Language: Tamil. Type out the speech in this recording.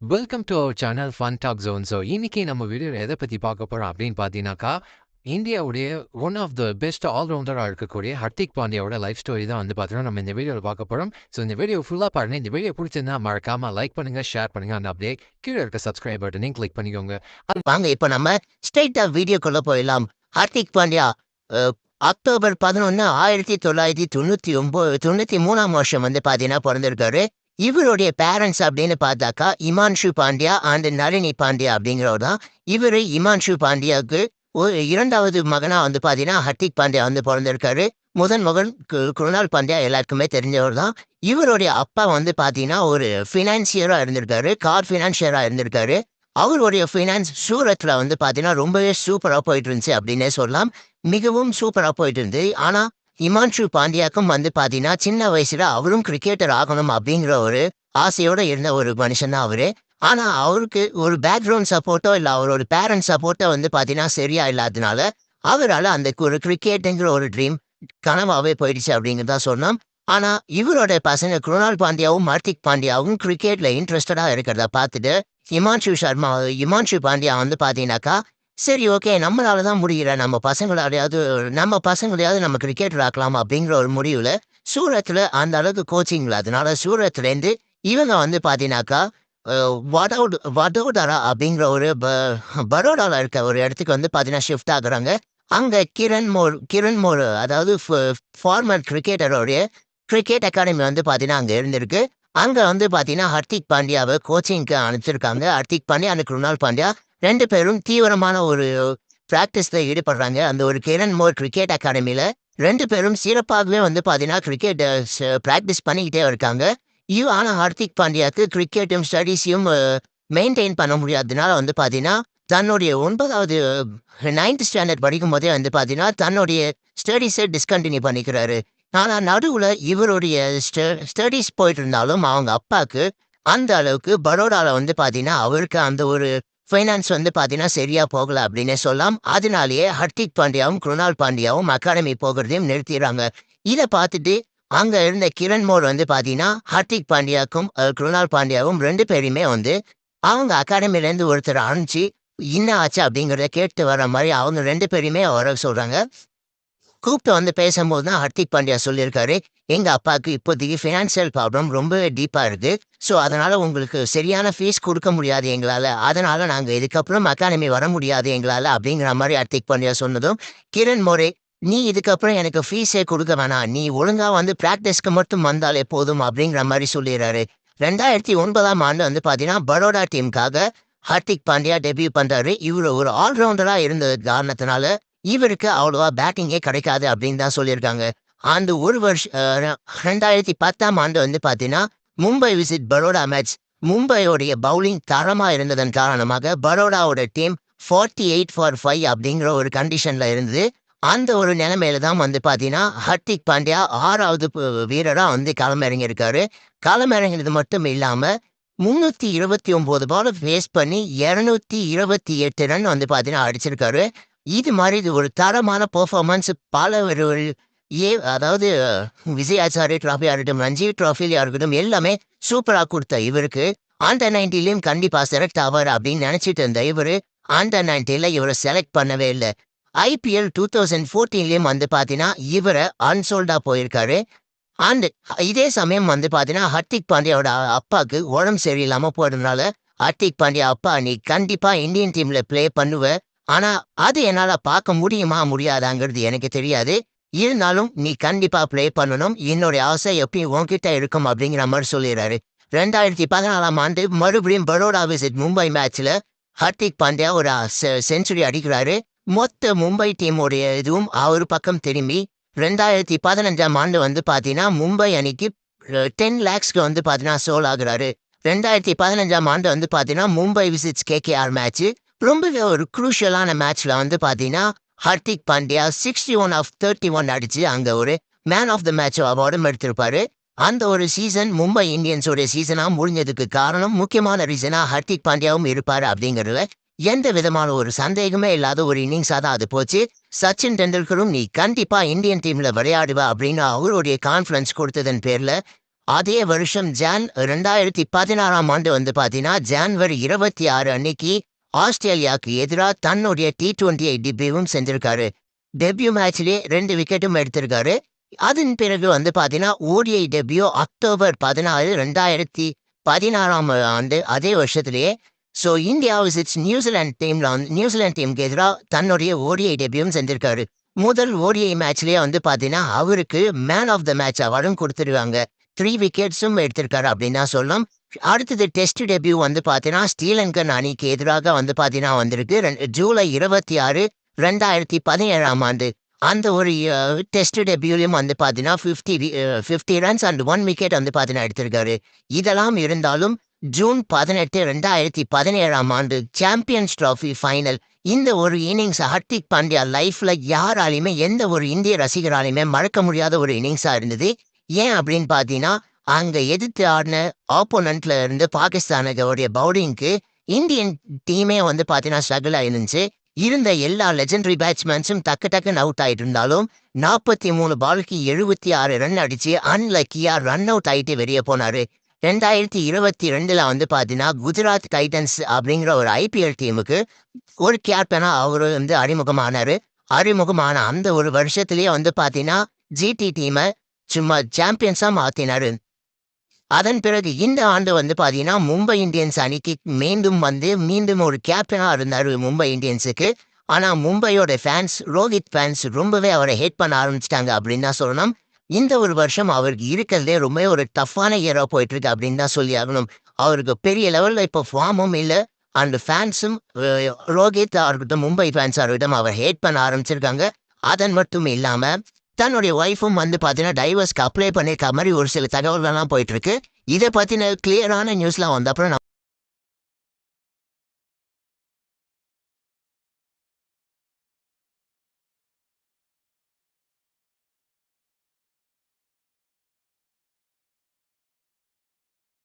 Welcome to our channel fun talk zone. So இன்னைக்கு நம்ம வீடியோ எத பத்தி பார்க்க போகிறோம் அப்படின்னு பார்த்தீங்கன்னாக்கா, இந்தியாவுடைய ஒன் ஆஃப் த பெஸ்ட் ஆல்ரவுண்டரா இருக்கக்கூடிய ஹர்திக் பாண்டியாவோட லைஃப் ஸ்டோரி தான் வந்து பார்த்தீங்கன்னா, நம்ம இந்த வீடியோவில் பார்க்க போறோம். ஸோ இந்த வீடியோ ஃபுல்லா பாருங்கள் இந்த வீடியோ பிடிச்சிருந்தா மறக்காம லைக் பண்ணுங்க, ஷேர் பண்ணுங்க. அந்த அப்படியே கீழே இருக்க சப்ஸ்கிரைப் பட்டனையும் கிளிக் பண்ணிக்கோங்க. வாங்க இப்ப நம்ம ஸ்ட்ரெயிட்டா வீடியோக்குள்ள போயிடலாம் ஹர்திக் பாண்டியா அக்டோபர் பதினொன்று ஆயிரத்தி தொள்ளாயிரத்தி தொண்ணூத்தி ஒன்பது தொண்ணூத்தி மூணாம் வருஷம் வந்து பாத்தீங்கன்னா பிறந்திருக்காரு இவருடைய பேரண்ட்ஸ் அப்படின்னு பார்த்தாக்கா இமான்ஷு பாண்டியா அண்ட் நளினி பாண்டியா அப்படிங்கிறவர் தான். இவரு இமான்ஷு பாண்டியாவுக்கு ஒரு இரண்டாவது மகனா வந்து பாத்தீங்கன்னா ஹர்திக் பாண்டியா வந்து பிறந்திருக்காரு. முதன் மகன் கு- குருணால் பாண்டியா எல்லாருக்குமே தெரிஞ்சவர் தான். இவருடைய அப்பா வந்து பாத்தீங்கன்னா ஒரு ஃபினான்சியரா இருந்திருக்காரு கார் ஃபினான்சியரா இருந்திருக்காரு. அவருடைய ஃபினான்ஸ் சூரத்ல வந்து பாத்தீங்கன்னா ரொம்பவே சூப்பரா போயிட்டு இருந்துச்சு அப்படின்னே சொல்லலாம். மிகவும் சூப்பரா போயிட்டு இருந்து ஆனா இமான்ஷு பாண்டியாக்கும் வந்து பாத்தீங்கன்னா சின்ன வயசுல அவரும் கிரிக்கெட்டர் ஆகணும் அப்படிங்கிற ஒரு ஆசையோட இருந்த ஒரு மனுஷன் தான் அவரு. ஆனா அவருக்கு ஒரு பேக்ரவுண்ட் சப்போர்ட்டோ இல்ல அவரோட பேரண்ட்ஸ் சப்போர்ட்டோ வந்து பாத்தீங்கன்னா சரியா இல்லாதனால அவரால் அந்த ஒரு கிரிக்கெட்டுங்கிற ஒரு ட்ரீம் கனவாவே போயிடுச்சு அப்படிங்கிறதா சொன்னோம். ஆனா இவரோட பசங்க குருணால் பாண்டியாவும் ஹார்திக் பாண்டியாவும் கிரிக்கெட்ல இன்ட்ரெஸ்டடா இருக்கிறத பார்த்துட்டு இமான்ஷு சர்மா இமான்ஷு பாண்டியா வந்து பார்த்தீங்கன்னாக்கா சரி ஓகே நம்மளால தான் முடியல. நம்ம பசங்களாலையாவது நம்ம பசங்களையாவது நம்ம கிரிக்கெட் ஆக்கலாம் அப்படிங்கிற ஒரு முடிவில் சூரத்தில் அந்த அளவுக்கு கோச்சிங்கில் அதனால சூரத்துலேருந்து இவங்க வந்து பார்த்தீங்கன்னாக்கா அஹ், வடோதரா அப்படிங்கிற ஒரு ப- பரோடாவில் இருக்க ஒரு இடத்துக்கு வந்து பார்த்தீங்கன்னா ஷிஃப்ட் ஆகுறாங்க. அங்கே கிரண் மோர் கிரண் மோர் அதாவது ஃபார்மர் கிரிக்கெட்டரோடைய கிரிக்கெட் அகாடமி வந்து பார்த்தீங்கன்னா அங்கே இருந்திருக்கு. அங்கே வந்து பார்த்தீங்கன்னா ஹர்திக் பாண்டியாவை கோச்சிங்க்கு அனுப்பிச்சிருக்காங்க. ஹர்திக் பாண்டியா அந்த குருணால் பாண்டியா ரெண்டு பேரும் தீவிரமான ஒரு பிராக்டிஸ்ல ஈடுபடுறாங்க. அந்த ஒரு கிரண் மோர் கிரிக்கெட் அகாடமில ரெண்டு பேரும் சிறப்பாகவே வந்து பாத்தீங்கன்னா கிரிக்கெட் ப்ராக்டிஸ் பண்ணிக்கிட்டே இருக்காங்க. யூ ஆனால் ஹார்திக் பாண்டியாவுக்கு கிரிக்கெட்டும் ஸ்டடீஸையும் மெயின்டைன் பண்ண முடியாததுனால வந்து பாத்தீங்கன்னா தன்னுடைய ஒன்பதாவது நைன்த் ஸ்டாண்டர்ட் படிக்கும் போதே வந்து பாத்தீங்கன்னா தன்னுடைய ஸ்டடீஸை டிஸ்கண்டினியூ பண்ணிக்கிறாரு. ஆனால் நடுவுல இவருடைய ஸ்டடீஸ் போயிட்டு இருந்தாலும் அவங்க அப்பாவுக்கு அந்த அளவுக்கு பரோடால வந்து பாத்தீங்கன்னா அவருக்கு அந்த ஒரு ஃபைனான்ஸ் வந்து பாத்தீங்கன்னா சரியா போகல அப்படின்னே சொல்லலாம். அதனாலேயே ஹர்திக் பாண்டியாவும் குருணால் பாண்டியாவும் அகாடமி போகிறதையும் நிறுத்திடுறாங்க. இதை பார்த்துட்டு அங்க இருந்த கிரண் மோர் வந்து பாத்தீங்கன்னா ஹர்திக் பாண்டியாக்கும் குருணால் பாண்டியாவும் ரெண்டு பேருமே வந்து அவங்க அகாடமிலேருந்து ஒருத்தர் அனுப்பிச்சு என்ன ஆச்சு அப்படிங்கறத கேட்டு வர மாதிரி அவங்க ரெண்டு பேருமே வர சொல்றாங்க. கூப்பிட்டு வந்து பேசும்போது தான் ஹர்திக் பாண்டியா சொல்லியிருக்காரு. எங்க அப்பாவுக்கு இப்போதைக்கு ஃபினான்சியல் ப்ராப்ளம் ரொம்பவே டீப்பா இருக்கு. ஸோ அதனால உங்களுக்கு சரியான ஃபீஸ் கொடுக்க முடியாது எங்களால. அதனால நாங்க இதுக்கப்புறம் அகாடமி வர முடியாது எங்களால அப்படிங்கிற மாதிரி ஹர்திக் பாண்டியா சொன்னதும் கிரண் மோரே நீ இதுக்கப்புறம் எனக்கு ஃபீஸே கொடுக்க வேணாம். நீ ஒழுங்கா வந்து பிராக்டிஸ்க்கு மட்டும் வந்தாலே போதும் அப்படிங்கிற மாதிரி சொல்லிடுறாரு. ரெண்டாயிரத்தி ஒன்பதாம் ஆண்டு வந்து பாத்தீங்கன்னா பரோடா டீமுக்காக ஹர்திக் பாண்டியா டெபியூ பண்றாரு. இவர் ஒரு ஆல்ரவுண்டரா இருந்தது காரணத்தினால இவருக்கு அவ்வளவா பேட்டிங்கே கிடைக்காது அப்படின்னு தான் சொல்லியிருக்காங்க. அந்த ஒரு வருஷம் ரெண்டாயிரத்தி பத்தாம் ஆண்டு வந்து பாத்தீங்கன்னா மும்பை விசிட் பரோடா மேட்ச். மும்பையோடைய பவுலிங் தரமா இருந்ததன் காரணமாக பரோடாவோட team forty eight for five அப்படிங்கிற ஒரு கண்டிஷன்ல இருந்தது அந்த ஒரு நிலைமையில தான் வந்து பாத்தீங்கன்னா ஹர்திக் பாண்டியா ஆறாவது வீரராக வீரரா வந்து களமிறங்கியிருக்காரு. களமிறங்கினது மட்டும் இல்லாம முன்னூத்தி இருபத்தி ஒன்பது பால் ஃபேஸ் பண்ணி இருநூத்தி இருபத்தி எட்டு ரன் வந்து பாத்தீங்கன்னா அடிச்சிருக்காரு. இது மாதிரி இது ஒரு தரமான பெர்ஃபார்மன்ஸ் பல ஏ அதாவது விஜயாச்சாரி ட்ராஃபியாக இருக்கட்டும் ரஞ்சி டிராஃபியா இருக்கட்டும் எல்லாமே சூப்பரா கொடுத்த இவருக்கு. அண்டர் நைன்டிலையும் கண்டிப்பா செலக்ட் ஆவார் அப்படின்னு நினச்சிட்டு இருந்த இவரு அண்டர் நைன்டியில் இவரை செலக்ட் பண்ணவே இல்லை. ஐபிஎல் டூ தௌசண்ட் ஃபோர்டீன்லயும் வந்து பாத்தீங்கன்னா இவரை அன்சோல்டா போயிருக்காரு. அண்ட் இதே சமயம் வந்து பார்த்தீங்கன்னா ஹர்திக் பாண்டியாவோட அப்பாவுக்கு உடம்பு சரியில்லாம போறதுனால ஹர்திக் பாண்டியா அப்பா நீ கண்டிப்பா இந்தியன் டீம்ல ப்ளே பண்ணுவ. ஆனா அது என்னால பார்க்க முடியுமா முடியாதாங்கிறது எனக்கு தெரியாது. இருந்தாலும் நீ கண்டிப்பா ப்ளே பண்ணணும். என்னுடைய ஆசை எப்பயும் உன்கிட்ட இருக்கும் அப்படிங்கிற மாதிரி சொல்லிடுறாரு. ரெண்டாயிரத்தி பதினாலாம் ஆண்டு மறுபடியும் பரோடா விசிட் மும்பை மேட்ச்ல ஹர்திக் பாண்டியா ஒரு செஞ்சுரி அடிக்கிறாரு. மொத்த மும்பை டீமுடைய இதுவும் அவர் பக்கம் திரும்பி ரெண்டாயிரத்தி பதினஞ்சாம் ஆண்டு வந்து பாத்தீங்கன்னா மும்பை அணிக்கு டென் லேக்ஸ்க்கு வந்து பாத்தீங்கன்னா சோல் ஆகுறாரு. ரெண்டாயிரத்தி பதினஞ்சாம் ஆண்டு வந்து பாத்தீங்கன்னா மும்பை விசிட்ஸ் கேகேஆர் மேட்ச் ரொம்பவே ஒரு குரூஷியலான மேட்ச்ல வந்து பாத்தீங்கன்னா Hardik Pandya sixty one of thirty one அடிச்சு அங்க ஒரு மேன் ஆஃப் த மேட்ச் அவார்டும் எடுத்திருப்பாரு. அந்த ஒரு சீசன் மும்பை இந்தியன்ஸோட சீசனா முடிஞ்சதுக்கு காரணம் முக்கியமான ரீசனா ஹர்திக் பாண்டியாவும் இருப்பாரு அப்படிங்கிறதுல எந்த விதமான ஒரு சந்தேகமே இல்லாத ஒரு இன்னிங்ஸா தான் அது போச்சு. சச்சின் டெண்டுல்கரும் நீ கண்டிப்பா இந்தியன் டீம்ல விளையாடுவ அப்படின்னு அவருடைய கான்ஃபிடன்ஸ் கொடுத்ததன் பேர்ல அதே வருஷம் ஜான் ரெண்டாயிரத்தி பதினாறாம் ஆண்டு வந்து பார்த்தீங்கன்னா ஜான்வரி இருபத்தி ஆறு அன்னைக்கு ஆஸ்திரேலியாவுக்கு எதிராக தன்னுடைய டி டுவெண்ட்டியை எயிட் செஞ்சிருக்காரு. டெபியூ மேட்ச்லேயே ரெண்டு விக்கெட்டும் எடுத்திருக்காரு. அதன் பிறகு வந்து பார்த்தீங்கன்னா ஓடிஐ டெபியூ அக்டோபர் பதினாறு ரெண்டாயிரத்தி பதினாறாம் ஆண்டு அதே வருஷத்திலேயே. So India visits New Zealand டீம்ல வந்து நியூசிலாந்து டீமுக்கு எதிராக தன்னுடைய ஓடிஐ டெபியூவும் செஞ்சிருக்காரு. முதல் ஓடிஐ மேட்ச்லயே வந்து பார்த்தீங்கன்னா அவருக்கு மேன் ஆஃப் த மேட்ச் அவார்டும் கொடுத்துருக்காங்க. த்ரீ விக்கெட்ஸும் எடுத்திருக்காரு அப்படின்னு தான் சொல்லலாம் அடுத்தது டெஸ்ட் டெபியூ வந்து பார்த்தீங்கன்னா ஸ்ரீலங்கன் அணிக்கு எதிராக வந்து பார்த்தீங்கன்னா வந்திருக்கு. ரெண்டு- ஜூலை இருபத்தி ஆறு ரெண்டாயிரத்தி பதினேழாம் ஆண்டு. அந்த ஒரு டெஸ்ட் டெபியூலையும் வந்து பார்த்தீங்கன்னா fifty fifty runs and one wicket வந்து பார்த்தீங்கன்னா எடுத்திருக்காரு. இதெல்லாம் இருந்தாலும் ஜூன் பதினெட்டு ரெண்டாயிரத்தி பதினேழாம் ஆண்டு சாம்பியன்ஸ் ட்ராஃபி ஃபைனல் இந்த ஒரு இன்னிங்ஸ் ஹர்திக் பாண்டியா லைஃப்ல யாராலையுமே எந்த ஒரு இந்திய ரசிகராலையுமே மறக்க முடியாத ஒரு இன்னிங்ஸாக இருந்தது. ஏன் அப்படின்னு பார்த்தீங்கன்னா அங்க எதிர்த்து ஆடின ஆப்போனண்ட்ல இருந்து பாகிஸ்தானுடைய பவுலிங்க்கு இந்தியன் டீமே வந்து பார்த்தீங்கன்னா ஸ்ட்ரகிள் ஆயிருந்துச்சு. இருந்த எல்லா லெஜெண்டரி பேட்ஸ்மேன்ஸும் டக்கு டக்குன்னு அவுட் ஆகிட்டு இருந்தாலும் நாற்பத்தி மூணு பாலுக்கு எழுபத்தி ஆறு ரன் அடிச்சு அன்லக்கியா ரன் அவுட் ஆகிட்டு வெளியே போனாரு. ரெண்டாயிரத்தி இருபத்தி ரெண்டுல வந்து பார்த்தீங்கன்னா குஜராத் டைட்டன்ஸ் அப்படிங்கிற ஒரு ஐபிஎல் டீமுக்கு ஒரு கேப்டனாக அவரு வந்து அறிமுகமானார். அறிமுகமான அந்த ஒரு வருஷத்துலேயே வந்து பார்த்தீங்கன்னா ஜிடி டீமை சும்மா சாம்பியன்ஸா மாற்றினார் அதன் பிறகு இந்த ஆண்டு வந்து பார்த்தீங்கன்னா மும்பை இந்தியன்ஸ் அணிக்கு மீண்டும் வந்து மீண்டும் ஒரு கேப்டனாக இருந்தாரு மும்பை இந்தியன்ஸுக்கு. ஆனா மும்பையோட ஃபேன்ஸ் ரோஹித் ஃபேன்ஸ் ரொம்பவே அவரை ஹேட் பண்ண ஆரம்பிச்சிட்டாங்க அப்படின்னு தான் சொல்லணும். இந்த ஒரு வருஷம் அவருக்கு இருக்கிறதே ரொம்ப ஒரு டஃப்பான இயராக போயிட்டு இருக்கு அப்படின்னு தான் சொல்லி ஆகணும். அவருக்கு பெரிய லெவல்ல இப்போ ஃபார்மும் இல்லை. அண்ட் ஃபேன்ஸும் ரோஹித் இருக்கட்டும் மும்பை ஃபேன்ஸ் இருக்கட்டும் அவர் ஹேட் பண்ண ஆரம்பிச்சிருக்காங்க. அதன் மட்டும் இல்லாம தன்னுடைய ஒய்ஃபும் வந்து பார்த்தீங்கன்னா டைவர்ஸ்க்கு அப்ளை பண்ணியிருக்க மாதிரி ஒரு சில தகவல்கள்லாம் போயிட்டு இருக்கு. இதை பற்றின கிளியரான நியூஸ்லாம் வந்த அப்புறம்